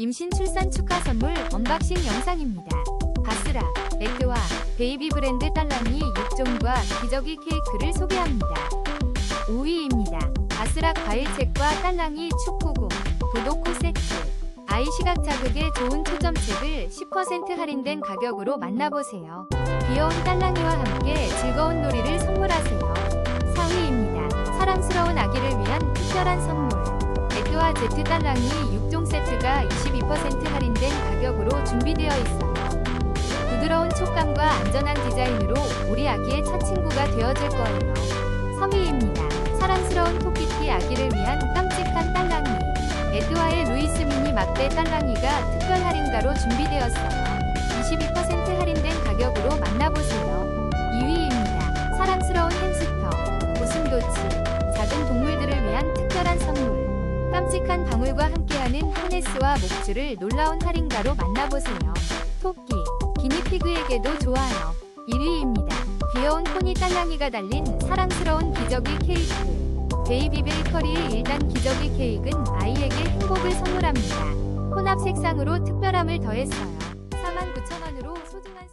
임신 출산 축하 선물 언박싱 영상입니다. 바스락, 에드와 베이비 브랜드 딸랑이 6종과 기저귀 케이크를 소개합니다. 5위입니다. 바스락 과일책과 딸랑이 축구공, 도도코 세트. 아이 시각 자극에 좋은 초점책을 10% 할인된 가격으로 만나보세요. 귀여운 딸랑이와 함께 즐거운 놀이를 선물하세요. 4위입니다. 사랑스러운 아기를 위한 특별한 선물. 에드와 제트 딸랑이 6종 세트가 22% 할인된 가격으로 준비되어 있어요. 부드러운 촉감과 안전한 디자인으로 우리 아기의 첫 친구가 되어줄 거예요. 3위입니다. 사랑스러운 토끼띠 아기를 위한 깜찍한 딸랑이. 에드와의 루이스 미니 막대 딸랑이가 특별 할인가로 준비되었어요. 22% 할인된 가격으로 만나보세요. 깜찍한 방울과 함께하는 하네스와 목줄을 놀라운 할인가로 만나보세요. 토끼, 기니피그에게도 좋아요. 1위입니다. 귀여운 포니 딸랑이가 달린 사랑스러운 기저귀 케이크. 베이비 베이커리의 1단 기저귀 케이크는 아이에게 행복을 선물합니다. 혼합 색상으로 특별함을 더했어요. 49,000원으로 소중한